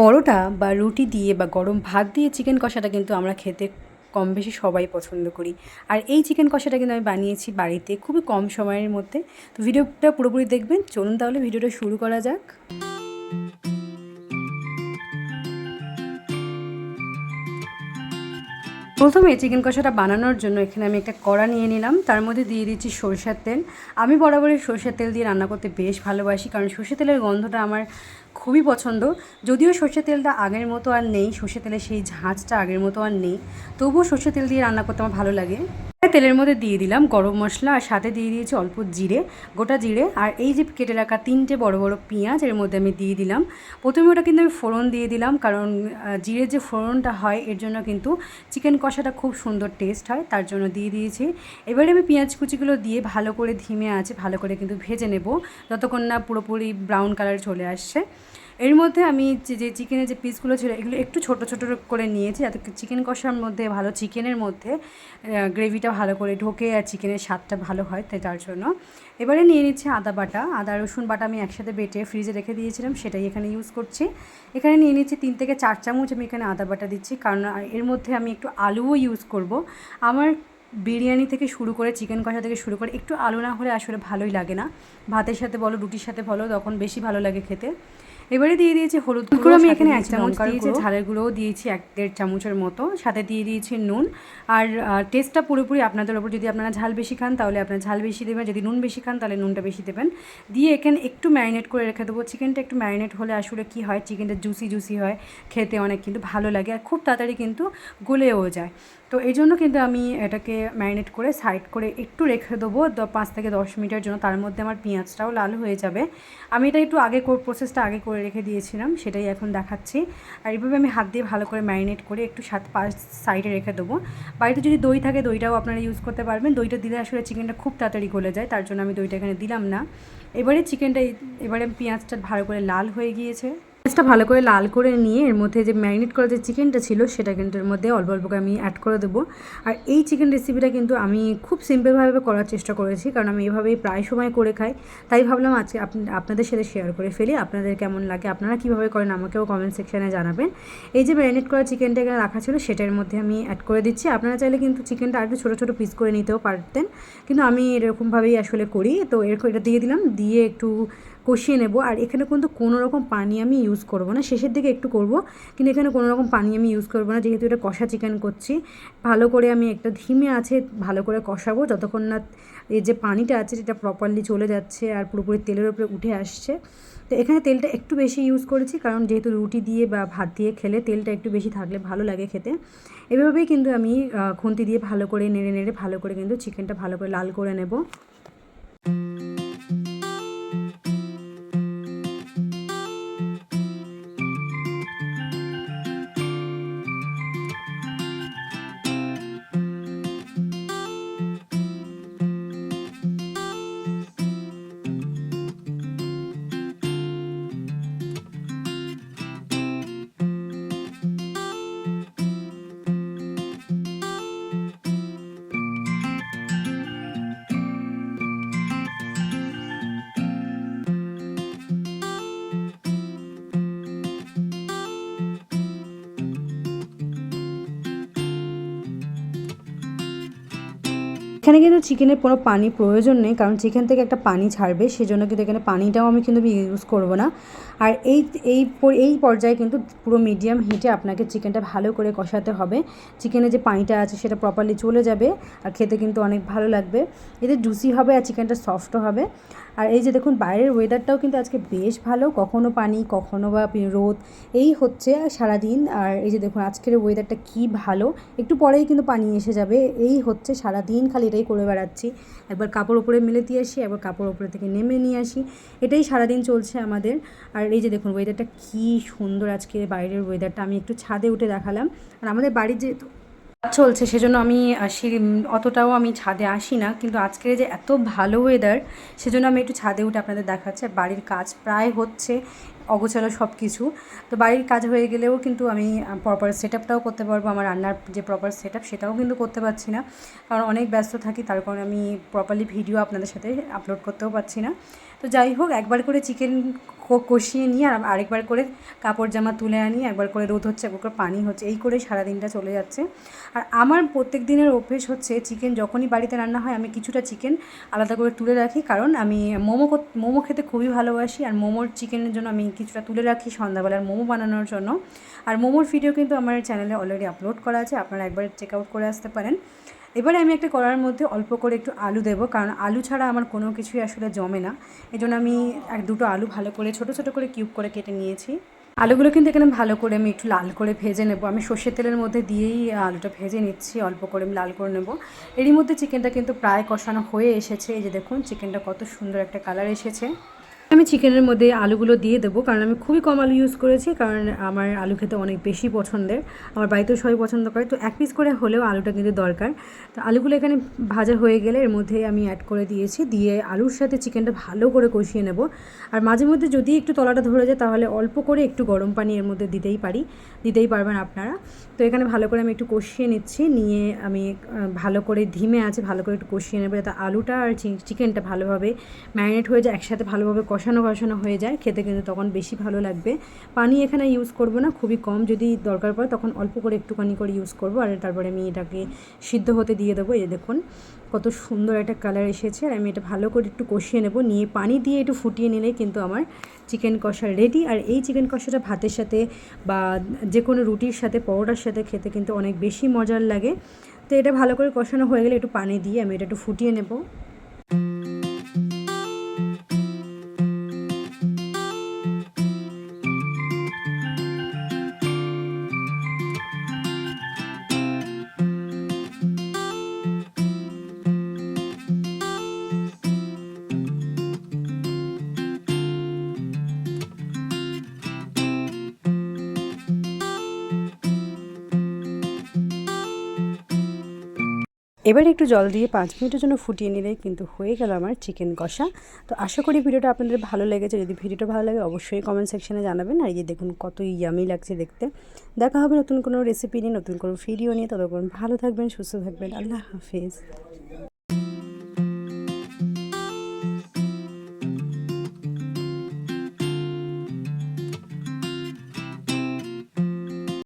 পরোটা বা রুটি দিয়ে বা গরম ভাত দিয়ে চিকেন কষাটা কিন্তু আমরা খেতে কম বেশি সবাই পছন্দ করি। আর এই চিকেন কষাটা কিন্তু আমি বানিয়েছি বাড়িতে খুবই কম সময়ের মধ্যে। তো ভিডিওটা পুরোপুরি দেখবেন। চলুন তাহলে ভিডিওটা শুরু করা যাক। প্রথমে চিকেন কষাটা বানানোর জন্য এখানে আমি একটা কড়া নিয়ে নিলাম। তার মধ্যে দিয়ে দিচ্ছি সরষের তেল। আমি বরাবরই সরষের তেল দিয়ে রান্না করতে বেশ ভালোবাসি, কারণ সর্ষের তেলের গন্ধটা আমার খুবই পছন্দ। যদিও সর্ষের তেলটা আগের মতো আর নেই, সর্ষের তেলের সেই ঝাঁঝটা আগের মতো আর নেই, তবুও সর্ষের তেল দিয়ে রান্না করতে আমার ভালো লাগে। তেলের মধ্যে দিয়ে দিলাম গরম মশলা আর সাথে দিয়ে দিয়েছি অল্প জিরে, গোটা জিরে। আর এই যে কেটে রাখা তিনটে বড় বড় পেঁয়াজ, এর মধ্যে আমি দিয়ে দিলাম। প্রথমে ওটা কিন্তু আমি ফোড়ন দিয়ে দিলাম, কারণ জিরের যে ফোড়নটা হয়, এর জন্য কিন্তু চিকেন কষাটা খুব সুন্দর টেস্ট হয়, তার জন্য দিয়ে দিয়েছি। এবারে আমি পেঁয়াজ কুচিগুলো দিয়ে ভালো করে ধিমে আছে, ভালো করে কিন্তু ভেজে নেব, যতক্ষণ না পুরোপুরি ব্রাউন কালার চলে আসছে। এর মধ্যে আমি যে চিকেনের যে পিসগুলো ছিল, এগুলো একটু ছোট ছোট করে নিয়েছি যাতে চিকেন কষার মধ্যে, ভালো চিকেনের মধ্যে গ্রেভিটা ভালো করে ঢোকে আর চিকেনের স্বাদটা ভালো হয় তাই তার জন্য। এবারে নিয়ে নিচ্ছি আদা বাটা। আদা, রসুন বাটা আমি একসাথে বেটে ফ্রিজে রেখে দিয়েছিলাম, সেটাই এখানে ইউজ করছি। এখানে নিয়ে নিচ্ছি তিন থেকে চার চামচ আমি এখানে আদা বাটা দিচ্ছি, কারণ এর মধ্যে আমি একটু আলুও ইউজ করব। আমার বিরিয়ানি থেকে শুরু করে চিকেন কষা থেকে শুরু করে, একটু আলু না হলে আসলে ভালোই লাগে না। ভাতের সাথে বলো, রুটির সাথে বলো, তখন বেশি ভালো লাগে খেতে। এবারে দিয়ে দিয়েছি হলুদ গুঁড়ো আমি এখানে এক চামচ দিয়েছি ঝালের গুঁড়োও দিয়েছি এক দেড় চামচের মতো। সাথে দিয়ে দিয়েছি নুন। আর টেস্টটা পুরোপুরি আপনাদের ওপর যদি আপনারা ঝাল বেশি খান তাহলে আপনারা ঝাল বেশি দেবেন। যদি নুন বেশি খান তাহলে নুনটা বেশি দেবেন। দিয়ে এখানে একটু ম্যারিনেট করে রেখে দেবো। চিকেনটা একটু ম্যারিনেট হলে আসলে কী হয়? চিকেনটা জুসি জুসি হয়। খেতে অনেক কিন্তু ভালো লাগে। আর খুব তাড়াতাড়ি কিন্তু গলেও যায়। তো এই জন্য কিন্তু আমি এটাকে ম্যারিনেট করে সাইড করে একটু রেখে দেবো পাঁচ থেকে দশ মিনিটের জন্য। তার মধ্যে আমার পেঁয়াজটাও লাল হয়ে যাবে। আমি এটা একটু আগে প্রসেসটা আগে করে রেখে দিয়েছিলাম, সেটাই এখন দেখাচ্ছি। আর এইভাবে আমি হাত দিয়ে ভালো করে ম্যারিনেট করে একটু সাত, পাঁচ সাইডে রেখে দেবো। বাড়িতে যদি দই থাকে, দইটাও আপনারা ইউজ করতে পারবেন। দইটা দিলে আসলে চিকেনটা খুব তাড়াতাড়ি গলে যায়, তার জন্য আমি দইটা এখানে দিলাম না। এবারে চিকেনটা এবারে পেঁয়াজটা ভালো করে লাল হয়ে গিয়েছে। পেঁয়াজটা ভালো করে লাল করে নিয়ে এর মধ্যে যে ম্যারিনেট করা যে চিকেনটা ছিল, সেটা কিন্তু এর মধ্যে অল্প অল্প করে আমি অ্যাড করে দেবো। আর এই চিকেন রেসিপিটা কিন্তু আমি খুব সিম্পলভাবে করার চেষ্টা করেছি, কারণ আমি এভাবেই প্রায় সময় করে খাই। তাই ভাবলাম আজকে আপনাদের সাথে শেয়ার করে ফেলি, আপনাদের কেমন লাগে, আপনারা কীভাবে করেন আমাকেও কমেন্ট সেকশানে জানাবেন। এই যে ম্যারিনেট করা চিকেনটা এখানে রাখা ছিল সেটার মধ্যে আমি অ্যাড করে দিচ্ছি। আপনারা চাইলে কিন্তু চিকেনটা আরেকটু ছোটো ছোটো পিস করে নিতেও পারতেন, কিন্তু আমি এরকমভাবেই আসলে করি। তো এরকম, এটা দিয়ে দিলাম, দিয়ে একটু কষিয়ে নেব। আর এখানে কিন্তু কোনো রকম পানি আমি ইউজ করব না। শেষের দিকে একটু করব, কিন্তু এখানে কোনো রকম পানি আমি ইউজ করব না। যেহেতু এটা কষা চিকেন করছি, ভালো করে আমি একটা ধিমে আছে ভালো করে কষাবো যতক্ষণ না এই যে পানিটা আছে সেটা প্রপারলি চলে যাচ্ছে আর পুরোপুরি তেলের উপরে উঠে আসছে। তো এখানে তেলটা একটু বেশি ইউজ করেছি, কারণ যেহেতু রুটি দিয়ে বা ভাত দিয়ে খেলে তেলটা একটু বেশি থাকলে ভালো লাগে খেতে। এভাবেই কিন্তু আমি খুন্তি দিয়ে ভালো করে নেড়ে নেড়ে ভালো করে কিন্তু চিকেনটা ভালো করে লাল করে নেব। এখানে কিন্তু চিকেনের কোনো পানি প্রয়োজন নেই, কারণ চিকেন থেকে একটা পানি ছাড়বে, সেজন্য কিন্তু এখানে পানিটাও আমি কিন্তু ইউজ করব না। আর এই এই এই পর্যায়ে কিন্তু পুরো মিডিয়াম হিটে আপনাকে চিকেনটা ভালো করে কষাতে হবে। চিকেনে যে পানিটা আছে সেটা প্রপারলি চলে যাবে আর খেতে কিন্তু অনেক ভালো লাগবে। এতে জুসি হবে আর চিকেনটা সফটও হবে। আর এই যে দেখুন, বাইরের ওয়েদারটাও কিন্তু আজকে বেশ ভালো। কখনো পানি, কখনো বা রোদ, এই হচ্ছে সারাদিন। আর এই যে দেখুন, আজকের ওয়েদারটা কি ভালো। একটু পরেই কিন্তু পানি এসে যাবে। এই হচ্ছে সারাদিন খালি এটাই করে বেড়াচ্ছি। একবার কাপড় ওপরে মেলে দিয়ে আসি, একবার কাপড় ওপরে থেকে নেমে নিয়ে আসি। এটাই সারাদিন চলছে আমাদের। আর এই যে দেখুন ওয়েদারটা কী সুন্দর আজকে বাইরের ওয়েদারটা আমি একটু ছাদে উঠে দেখালাম। আর আমাদের বাড়ির যেহেতু চলছে, সেজন্য আমি সিঁড়ি অতটাও আমি ছাদে আসি না। কিন্তু আজকের যে এত ভালো ওয়েদার সেজন্য আমি একটু ছাদে উঠে আপনাদের দেখাচ্ছি। আর বাড়ির কাজ প্রায় হচ্ছে। অগোছালো সব কিছু তো বাড়ির কাজ হয়ে গেলেও কিন্তু আমি প্রপার সেট আপটাও করতে পারব, আমার রান্নার যে প্রপার সেট আপ সেটাও কিন্তু করতে পারছি না। কারণ অনেক ব্যস্ত থাকি, তার কারণে আমি প্রপারলি ভিডিও আপনাদের সাথে আপলোড করতেও পারছি না। তো যাই হোক, একবার করে চিকেন কষিয়ে নিয়ে আর আরেকবার করে কাপড় জামা তুলে আনি, একবার করে রোদ হচ্ছে, একবার করে পানি হচ্ছে, এই করে সারা দিনটা চলে যাচ্ছে। আর আমার প্রত্যেক দিনের অভ্যেস হচ্ছে চিকেন যখনই বাড়িতে রান্না হয়, আমি কিছুটা চিকেন আলাদা করে তুলে রাখি। কারণ আমি মোমো মোমো খেতে খুবই ভালোবাসি, আর মোমোর চিকেনের জন্য আমি কিছুটা তুলে রাখি সন্ধ্যাবেলার মোমো বানানোর জন্য। আর মোমোর ভিডিও কিন্তু আমার চ্যানেলে অলরেডি আপলোড করা আছে, আপনারা একবার চেক আউট করে আসতে পারেন। এবারে আমি একটা কড়ার মধ্যে অল্প করে একটু আলু দেবো, কারণ আলু ছাড়া আমার কোনো কিছুই আসলে জমে না। এই আমি এক দুটো আলু ভালো করে, ছোটো ছোটো করে কিউব করে কেটে নিয়েছি। আলুগুলো কিন্তু এখানে ভালো করে আমি একটু লাল করে ভেজে নেব। আমি সর্ষের তেলের মধ্যে দিয়েই আলুটা ভেজে নিচ্ছি, অল্প করে আমি লাল করে নেব। এরই মধ্যে চিকেনটা কিন্তু প্রায় কষানো হয়ে এসেছে। এই যে দেখুন চিকেনটা কত সুন্দর একটা কালার এসেছে। আমি চিকেনের মধ্যে আলুগুলো দিয়ে দেবো, কারণ আমি খুবই কম আলু ইউজ করেছি, কারণ আমার আলু খেতে অনেক বেশি পছন্দের। আমার বাড়িতেও সবাই পছন্দ করে, তো এক পিস করে হলেও আলুটা কিন্তু দরকার। তো আলুগুলো এখানে ভাজা হয়ে গেলে এর মধ্যে আমি অ্যাড করে দিয়েছি, দিয়ে আলুর সাথে চিকেনটা ভালো করে কষিয়ে নেব। আর মাঝে মধ্যে যদি একটু তলাটা ধরে যায়, তাহলে অল্প করে একটু গরম পানি এর মধ্যে দিতেই পারি, দিতেই পারবেন আপনারা। তো এখানে ভালো করে আমি একটু কষিয়ে নিচ্ছি, নিয়ে আমি ভালো করে ধিমে আছে, ভালো করে একটু কষিয়ে নেব, যাতে আলুটা আর চিকেনটা ভালোভাবে ম্যারিনেট হয়ে যায়, একসাথে ভালোভাবে কষানো কষানো হয়ে যায়, খেতে কিন্তু তখন বেশি ভালো লাগবে। পানি এখানে ইউজ করব না, খুবই কম, যদি দরকার পড়ে তখন অল্প করে একটুখানি করে ইউজ করব, আর তারপরে আমি এটাকে সিদ্ধ হতে দিয়ে দেবো, এই দেখুন। কত সুন্দর একটা কালার এসেছে, আর আমি এটা ভালো করে একটু কষিয়ে নেব, নিয়ে পানি দিয়ে একটু ফুটিয়ে নিলে কিন্তু আমার চিকেন কষা রেডি আর এই চিকেন কষাটা ভাতের সাথে বা যে কোনো রুটির সাথে, পরোটার সাথে খেতে কিন্তু অনেক বেশি মজার লাগে। তো এটা ভালো করে কষানো হয়ে গেলে একটু পানি দিয়ে আমি এটা একটু ফুটিয়ে নেব। এবার একটু জল দিয়ে পাঁচ মিনিটের জন্য ফুটিয়ে নিলে কিন্তু হয়ে গেল আমার চিকেন কষা। তো আশা করি ভিডিওটা আপনাদের ভালো লেগেছে। যদি ভিডিওটা ভালো লাগে অবশ্যই কমেন্ট সেকশানে জানাবেন। আর এই যে দেখুন কত ইয়ামি লাগছে দেখতে। দেখা হবে নতুন কোনো রেসিপি নিয়ে, নতুন কোনো ভিডিও নিয়ে। ততক্ষণ ভালো থাকবেন, সুস্থ থাকবেন। আল্লাহ হাফিজ।